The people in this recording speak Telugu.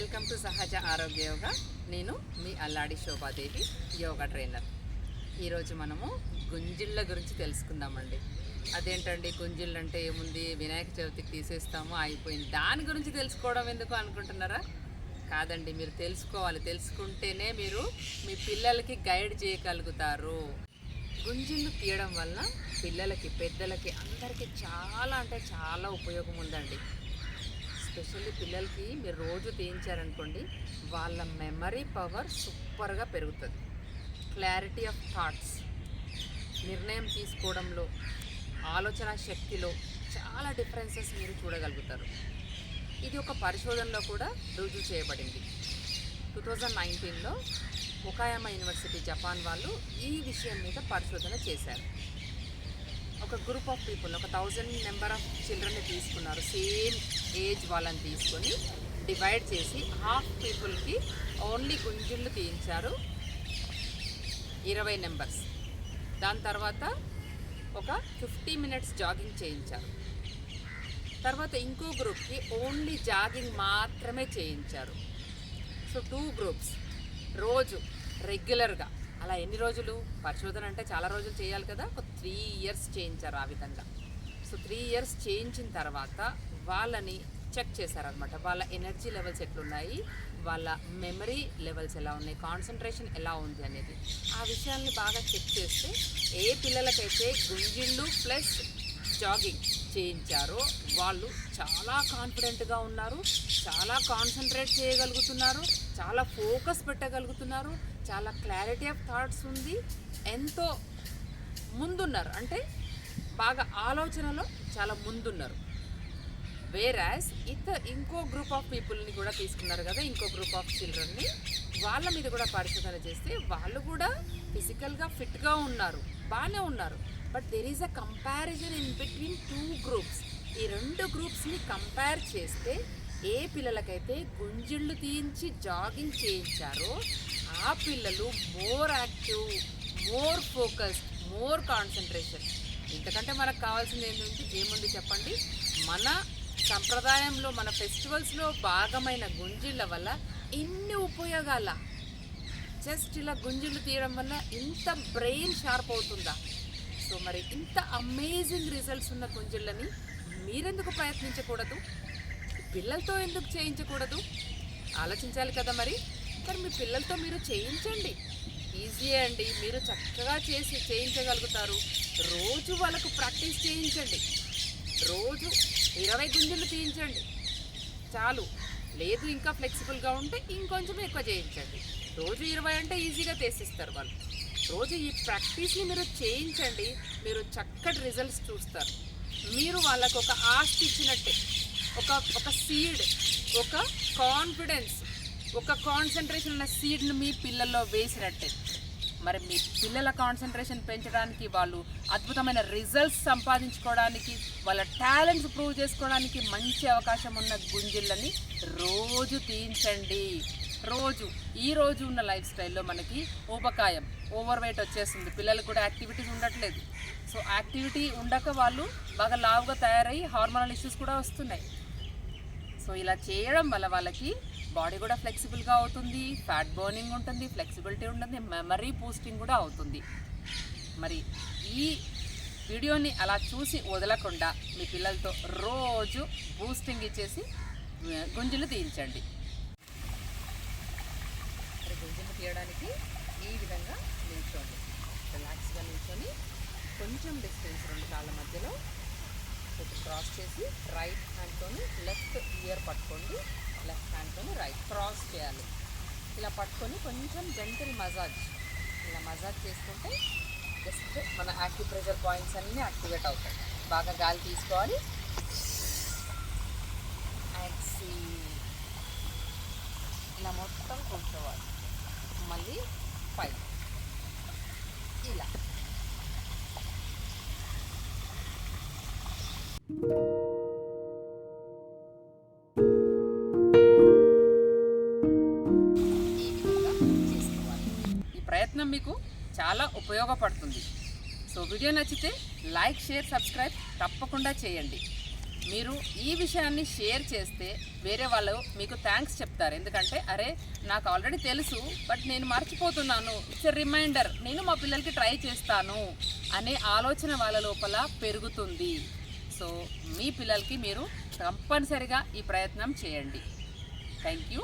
వెల్కమ్ టు సహజ ఆరోగ్య యోగా. నేను మీ అల్లాడి శోభాదేవి యోగా ట్రైనర్. ఈరోజు మనము గుంజిళ్ళ గురించి తెలుసుకుందామండి. అదేంటండి గుంజిళ్ళు అంటే ఏముంది? వినాయక చవితికి తీసేస్తాము అయిపోయింది. దాని గురించి తెలుసుకోవడం ఎందుకు అనుకుంటున్నారా? కాదండి మీరు తెలుసుకోవాలి. తెలుసుకుంటేనే మీరు మీ పిల్లలకి గైడ్ చేయగలుగుతారు. గుంజిళ్ళు తీయడం వల్ల పిల్లలకి పెద్దలకి అందరికీ చాలా అంటే చాలా ఉపయోగం ఉందండి. స్పెషల్లీ పిల్లలకి మీరు రోజు తీయించారనుకోండి వాళ్ళ మెమరీ పవర్ సూపర్గా పెరుగుతుంది. క్లారిటీ ఆఫ్ థాట్స్ నిర్ణయం తీసుకోవడంలో ఆలోచన శక్తిలో చాలా డిఫరెన్సెస్ మీరు చూడగలుగుతారు. ఇది ఒక పరిశోధనలో కూడా రుజువు చేయబడింది. టూ థౌజండ్ నైన్టీన్లో ఒకాయామా యూనివర్సిటీ జపాన్ వాళ్ళు ఈ విషయం మీద పరిశోధన చేశారు. ఒక గ్రూప్ ఆఫ్ పీపుల్ ఒక థౌజండ్ నెంబర్ ఆఫ్ చిల్డ్రన్ని తీసుకున్నారు. సేమ్ ఏజ్ వాళ్ళని తీసుకొని డివైడ్ చేసి హాఫ్ పీపుల్కి ఓన్లీ గుంజిళ్ళు తీయించారు ఇరవై నెంబర్స్ దాని తర్వాత ఒక ఫిఫ్టీ మినిట్స్ జాగింగ్ చేయించారు. తర్వాత ఇంకో గ్రూప్కి ఓన్లీ జాగింగ్ మాత్రమే చేయించారు. సో టూ గ్రూప్స్ రోజు రెగ్యులర్గా అలా ఎన్ని రోజులు? పరిశోధన అంటే చాలా రోజులు చేయాలి కదా? ఒక త్రీ ఇయర్స్ చేయించారు ఆ విధంగా. సో త్రీ ఇయర్స్ చేయించిన తర్వాత వాళ్ళని చెక్ చేశారనమాట వాళ్ళ ఎనర్జీ లెవెల్స్ ఎట్లున్నాయి? వాళ్ళ మెమరీ లెవెల్స్ ఎలా ఉన్నాయి? కాన్సన్ట్రేషన్ ఎలా ఉంది అనేది. ఆ విషయాల్ని బాగా చెక్ చేస్తే ఏ పిల్లలకైతే గుంజిళ్ళు ప్లస్ జాగింగ్ చేయించారో. వాళ్ళు చాలా కాన్ఫిడెంట్గా ఉన్నారు. చాలా కాన్సన్ట్రేట్ చేయగలుగుతున్నారు. చాలా ఫోకస్ పెట్టగలుగుతున్నారు. చాలా క్లారిటీ ఆఫ్ థాట్స్ ఉంది. ఎంతో ముందున్నారు. అంటే బాగా ఆలోచనలో చాలా ముందున్నారు. వేరాస్ ఇత ఇంకో గ్రూప్ ఆఫ్ పీపుల్ని కూడా తీసుకున్నారు కదా ఇంకో గ్రూప్ ఆఫ్ చిల్డ్రన్ని వాళ్ళ మీద కూడా పరిశోధన చేస్తే వాళ్ళు కూడా ఫిజికల్గా ఫిట్గా ఉన్నారు. బాగానే ఉన్నారు. But there is a comparison in between two groups ఈ రెండు గ్రూప్స్ని కంపేర్ చేస్తే ఏ పిల్లలకైతే గుంజిళ్ళు తీయించి జాగింగ్ చేయించారో ఆ పిల్లలు more active more focused more concentration ఇంతకంటే మనకు కావాల్సింది ఏంటంటే ఏముంది చెప్పండి? మన సంప్రదాయంలో మన ఫెస్టివల్స్లో భాగమైన గుంజిళ్ళ వల్ల ఎన్ని ఉపయోగాల? జస్ట్ ఇలా గుంజిళ్ళు తీయడం వల్ల ఇంత బ్రెయిన్ షార్ప్ అవుతుందా? సో మరి ఇంత అమేజింగ్ రిజల్ట్స్ ఉన్న గుంజిళ్ళని మీరెందుకు ప్రయత్నించకూడదు? పిల్లలతో ఎందుకు చేయించకూడదు? ఆలోచించాలి కదా మరి. మరి మీ పిల్లలతో మీరు చేయించండి. ఈజీ అండి. మీరు చక్కగా చేసి చేయించగలుగుతారు. రోజు వాళ్ళకు ప్రాక్టీస్ చేయించండి. రోజు ఇరవై గుంజలు తీయించండి. చాలు. లేదు ఇంకా ఫ్లెక్సిబుల్గా ఉంటే ఇంకొంచెం ఎక్కువ చేయించండి. రోజు ఇరవై అంటే ఈజీగా తీసిస్తారు వాళ్ళు. రోజు ఈ ప్రాక్టీస్ని మీరు చేయించండి. మీరు చక్కటి రిజల్ట్స్ చూస్తారు. మీరు వాళ్ళకు ఒక ఆస్తి ఇచ్చినట్టే. ఒక ఒక సీడ్ ఒక కాన్ఫిడెన్స్ ఒక కాన్సన్ట్రేషన్ ఉన్న సీడ్ని మీ పిల్లల్లో వేసినట్టే. మరి మీ పిల్లల కాన్సన్ట్రేషన్ పెంచడానికి వాళ్ళు అద్భుతమైన రిజల్ట్స్ సంపాదించుకోవడానికి వాళ్ళ టాలెంట్స్ ప్రూవ్ చేసుకోవడానికి మంచి అవకాశం ఉన్న గుంజిళ్ళని రోజు తీయించండి. రోజు ఈ రోజు ఉన్న లైఫ్ స్టైల్లో మనకి ఊబకాయం ఓవర్ వెయిట్ వచ్చేస్తుంది. పిల్లలకు కూడా యాక్టివిటీస్ ఉండట్లేదు. సో యాక్టివిటీ ఉండక వాళ్ళు బాగా లావుగా తయారయ్యి హార్మోనల్ ఇష్యూస్ కూడా వస్తున్నాయి. సో ఇలా చేయడం వల్ల వాళ్ళకి బాడీ కూడా ఫ్లెక్సిబుల్గా అవుతుంది ఫ్యాట్ బర్నింగ్ ఉంటుంది ఫ్లెక్సిబిలిటీ ఉంటుంది మెమరీ బూస్టింగ్ కూడా అవుతుంది. మరి ఈ వీడియోని అలా చూసి వదలకుండా మీ పిల్లలతో రోజు బూస్టింగ్ ఇచ్చేసి గుంజులు తీయించండి. మరి తీయడానికి ఈ విధంగా నిల్చోండి. రిలాక్స్గా నిల్చొని కొంచెం డిస్టెన్స్ రెండు కాళ్ళ మధ్యలో ఒకటి క్రాస్ చేసి రైట్ హ్యాండ్తోని లెఫ్ట్ ఇయర్ పట్టుకోండి. లెఫ్ట్ హ్యాండ్తోని రైట్ క్రాస్ చేయాలి. ఇలా పట్టుకొని కొంచెం జెంటిల్ మసాజ్ ఇలా మసాజ్ చేసుకుంటే జస్ట్ మన యాక్టివ్ ప్రెషర్ పాయింట్స్ అన్నీ యాక్టివేట్ అవుతాయి. బాగా గాలి తీసుకోవాలి. ఇలా మొత్తం కూర్చోవాలి. మళ్ళీ ఫైవ్ ఇలా. ఈ ఈ ప్రయత్నం మీకు చాలా ఉపయోగపడుతుంది. సో వీడియో నచ్చితే లైక్ షేర్ సబ్స్క్రైబ్ తప్పకుండా చేయండి. మీరు ఈ విషయాన్ని షేర్ చేస్తే వేరే వాళ్ళు మీకు థ్యాంక్స్ చెప్తారు. ఎందుకంటే అరే నాకు ఆల్రెడీ తెలుసు బట్ నేను మర్చిపోతున్నాను. ఇట్స్ ఎ రిమైండర్ నేను మా పిల్లలకి ట్రై చేస్తాను అనే ఆలోచన వాళ్ళ లోపల పెరుగుతుంది. సో మీ పిల్లలకి మీరు తప్పనిసరిగా ఈ ప్రయత్నం చేయండి. Thank you